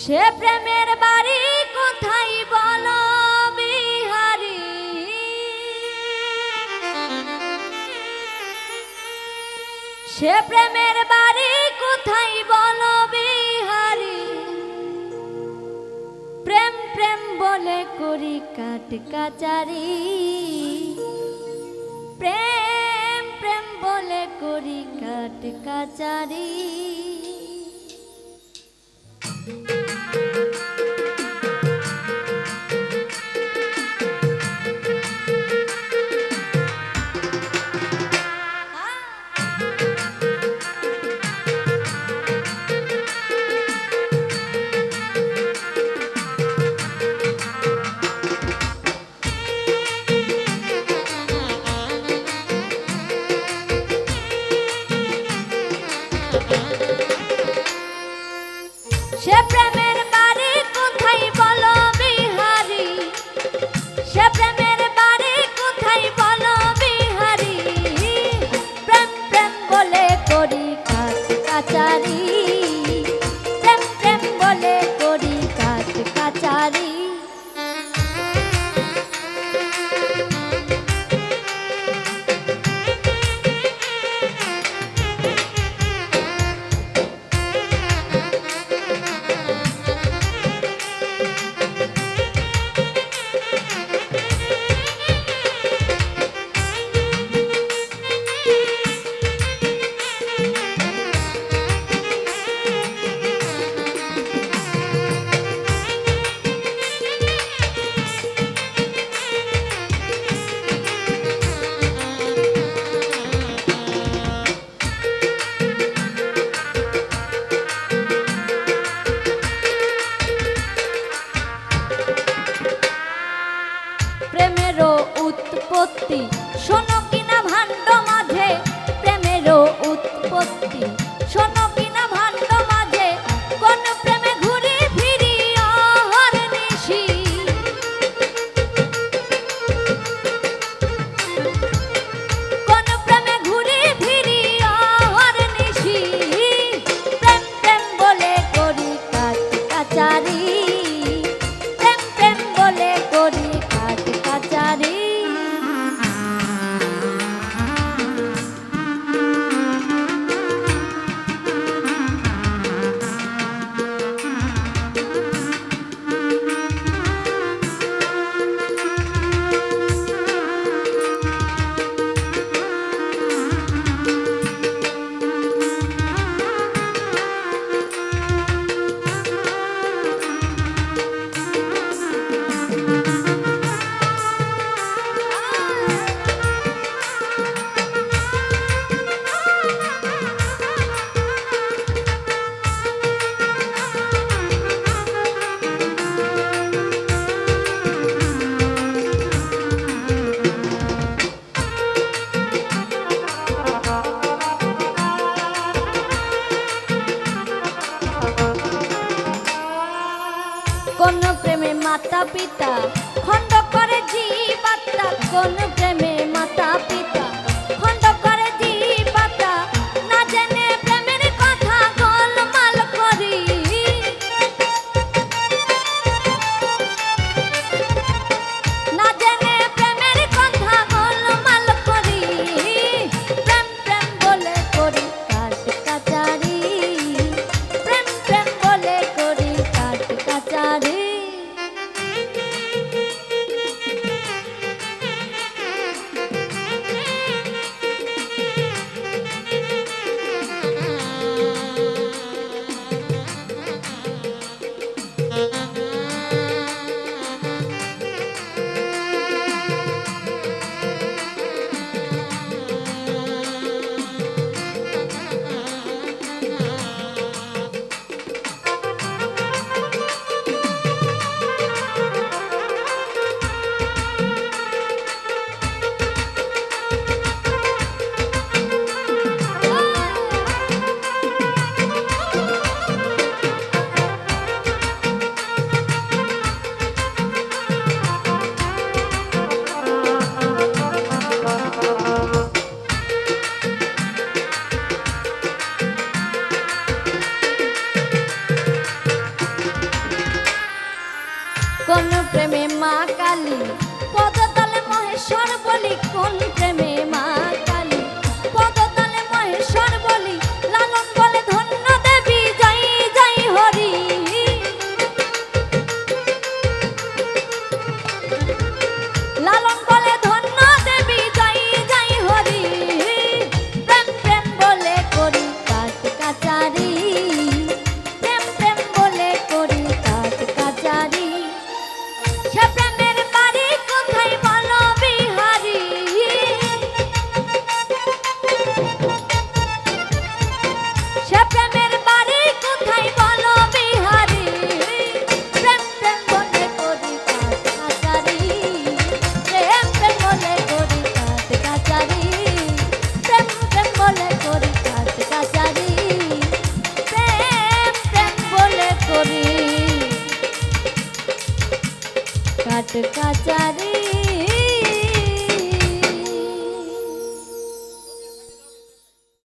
সে প্রেমের বাড়ি কোথায় বল বিহারি? সে প্রেমের বাড়ি কোথায় বল বিহারি? প্রেম প্রেম বলে করি কাট কাচারি। প্রেম প্রেম বলে করি কাট কাচারি। সে প্রেম সত্যি শোনো কিনা ভাণ্ড মাঝে প্রেমেরও উৎপত্তি। শোনো মাতা পিতা খন্ড করে জীবাত্মা কোন কোন প্রেমে মা কালী? পদতলে মহেশ্বর বলি কোন প্রেমে মা হাত কাচারে